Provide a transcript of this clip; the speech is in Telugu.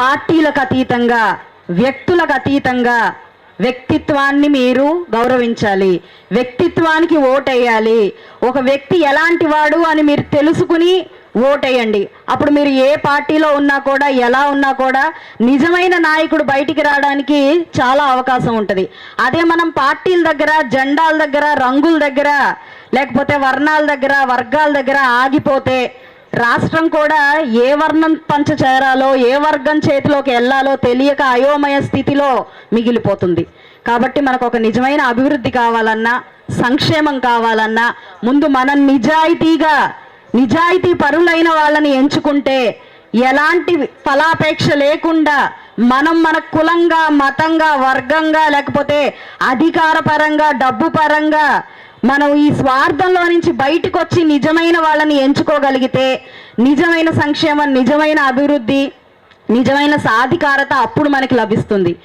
పార్టీలకు అతీతంగా వ్యక్తులకు అతీతంగా వ్యక్తిత్వాన్ని మీరు గౌరవించాలి. వ్యక్తిత్వానికి ఓటేయాలి. ఒక వ్యక్తి ఎలాంటి వాడు అని మీరు తెలుసుకుని ఓటేయండి. అప్పుడు మీరు ఏ పార్టీలో ఉన్నా కూడా ఎలా ఉన్నా కూడా నిజమైన నాయకుడు బయటికి రావడానికి చాలా అవకాశం ఉంటుంది. అదే మనం పార్టీల దగ్గర జెండాల దగ్గర రంగుల దగ్గర లేకపోతే వర్ణాల దగ్గర వర్గాల దగ్గర ఆగిపోతే రాష్ట్రం కూడా ఏ వర్ణం పంచ చేరాలో ఏ వర్గం చేతిలోకి వెళ్ళాలో తెలియక అయోమయ స్థితిలో మిగిలిపోతుంది. కాబట్టి మనకు ఒక నిజమైన అభివృద్ధి కావాలన్నా సంక్షేమం కావాలన్నా ముందు మనం నిజాయితీగా నిజాయితీ పరులైన వాళ్ళని ఎంచుకుంటే ఎలాంటి ఫలాపేక్ష లేకుండా మనం మన కులంగా మతంగా వర్గంగా లేకపోతే అధికార పరంగా డబ్బు పరంగా మనం ఈ స్వార్థంలో నుంచి బయటకు వచ్చి నిజమైన వాళ్ళని ఎంచుకోగలిగితే నిజమైన సంక్షేమం నిజమైన అభివృద్ధి నిజమైన సాధికారత అప్పుడు మనకి లభిస్తుంది.